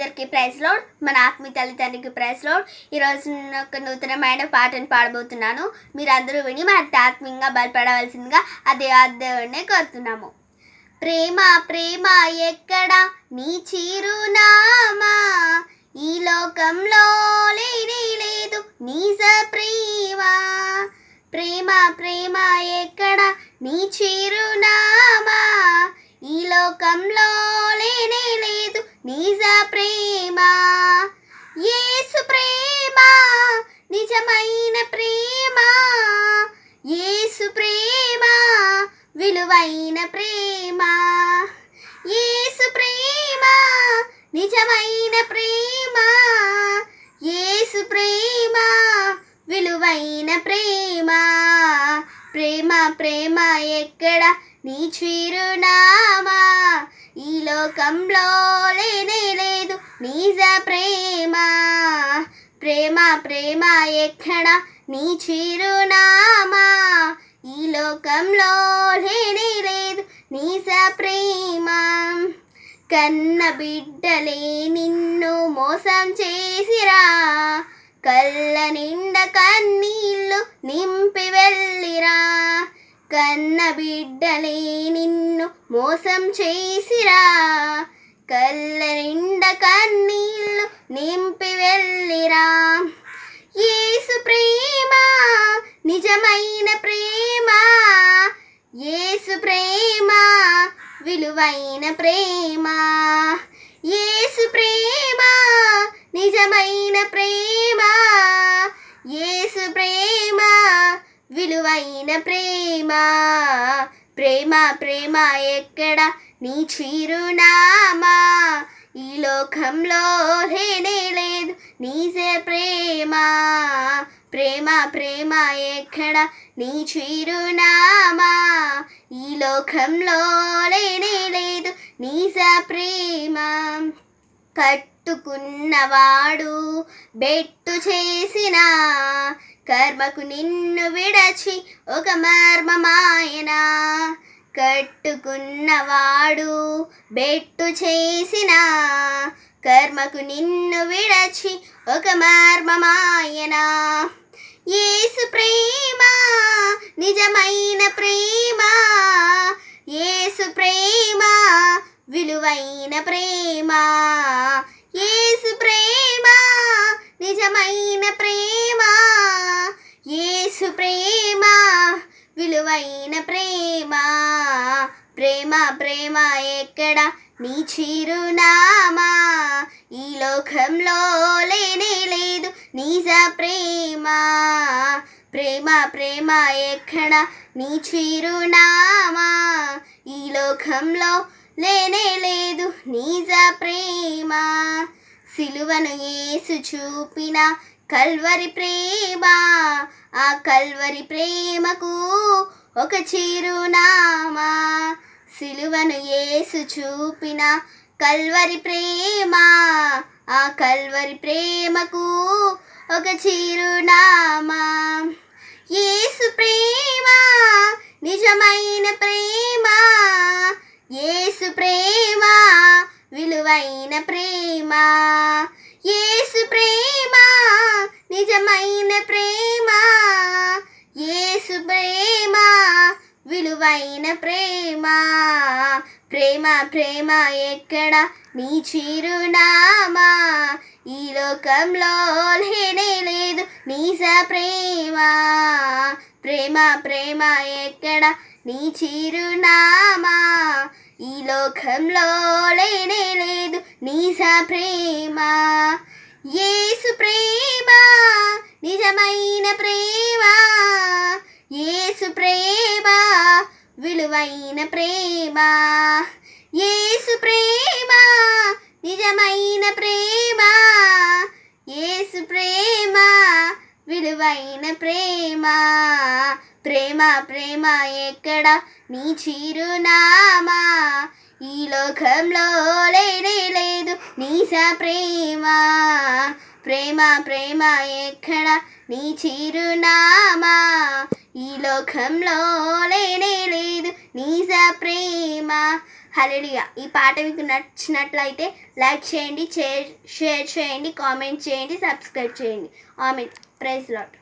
అందరికీ praise load. మన ఆత్మీయ తల్లిదండ్రికి ప్రైజ్ లోడ్. ఈరోజు నేను ఒక నూతనమైన పాటను పాడబోతున్నాను. మీరు అందరూ విని మరి ఆత్మీయంగా బలపడవలసిందిగా అదే దేవుడినే కోరుతున్నాము. ప్రేమ ప్రేమ ఎక్కడ? నీ చిరునామా? ఈ లోకంలో లేనే లేదు. నిజ ప్రేమ ప్రేమ ప్రేమ ఎక్కడ? నీ చిరునామా? ఈ లోకంలో లేనే నిజమైన ప్రేమ యేసు ప్రేమ విలువైన ప్రేమ. యేసు ప్రేమ నిజమైన ప్రేమ యేసు ప్రేమ విలువైన ప్రేమ. ప్రేమ ప్రేమ ఎక్కడ నీ చిరునామా? ఈ లోకంలో లేనే లేదు నిజ ప్రేమ. ప్రేమ ప్రేమ ఎక్కడ? నీ చిరునామా ఈ లోకంలో లేని లేదు. నీ ప్రేమ కన్న బిడ్డలే నిన్ను మోసం చేసిరా. కళ్ళ నిండ కన్నీళ్ళు నింపి వెళ్ళిరా. కన్న బిడ్డలే నిన్ను మోసం చేసిరా. కళ్ళ నిండ కన్నీళ్ళు నింపి వెళ్ళిరా. యేసు ప్రేమ నిజమైన ప్రేమ. యేసు ప్రేమ విలువైన ప్రేమ. యేసు ప్రేమ నిజమైన ప్రేమ. యేసు ప్రేమ విలువైన ప్రేమ. ప్రేమ ప్రేమ ఎక్కడ? నీ చిరునామా. ఈ లోకంలో లేనే లేదు నిజ ప్రేమ. ప్రేమ ప్రేమ ఎక్కడ? నీ చిరునామా. ఈ లోకంలో లేనే లేదు నిజ ప్రేమ. కట్టుకున్నవాడు బెట్టు చేసిన కర్మకు నిన్ను విడచి ఒక మర్మమాయ. కట్టుకున్నవాడు బెట్టు చేసిన కర్మకు నిన్ను విడచి ఒక మార్మమాయన. యేసు ప్రేమ నిజమైన ప్రేమ ఏసు ప్రేమ విలువైన ప్రేమ. ఏసు ప్రేమ నిజమైన ప్రేమ ఏసు ప్రేమ విలువైన ప్రేమ. ప్రేమ ప్రేమ ఎక్కడ? నీ చిరునామా ఈ లోకంలో లేనే లేదు. నిజ ప్రేమ. ప్రేమ ప్రేమ ఎక్కడ? నీ చిరునామా ఈ లోకంలో లేనే లేదు. నిజ ప్రేమ. సిలువను ఏసు చూపిన కల్వరి ప్రేమ. ఆ కల్వరి ప్రేమకు ఒక చిరునామా. సిలువను ఏసు చూపిన కల్వరి ప్రేమ ఆ కల్వరి ప్రేమకు ఒక చిరునామా. యేసు ప్రేమ నిజమైన ప్రేమ ఏసు ప్రేమ విలువైన ప్రేమ. ఏసు ప్రేమ నిజమైన ప్రేమ ఏసు ప్రేమ విలువైన ప్రేమ. ప్రేమ ప్రేమ ఎక్కడ? నీ చిరునామా ఈ లోకంలో లేనే లేదు. నిజ ప్రేమ ప్రేమ ప్రేమ ఎక్కడ? నీ చిరునామా ఈ లోకంలో లేనే లేదు. నిజ ప్రేమ ఏసు ప్రేమ నిజమైన ప్రేమ యేసు ప్రేమ విలువైన ప్రేమ యేసు ప్రేమ నిజమైన ప్రేమ యేసు ప్రేమ విలువైన ప్రేమ. ప్రేమ ప్రేమ ఎక్కడ? నీ చిరునామా ఈ లోకంలో లేనే లేదు. నీస ప్రేమ. ప్రేమ ప్రేమ ఎక్కడ? నీ చిరునామా ఈ లోకంలో లేనే లేదు నీజ ప్రేమ హలడిగా ఈ పాట మీకు నచ్చినట్లయితే లైక్ చేయండి షేర్ షేర్ చేయండి కామెంట్ చేయండి సబ్స్క్రైబ్ చేయండి. ఆమె ప్రైజ్ లాట్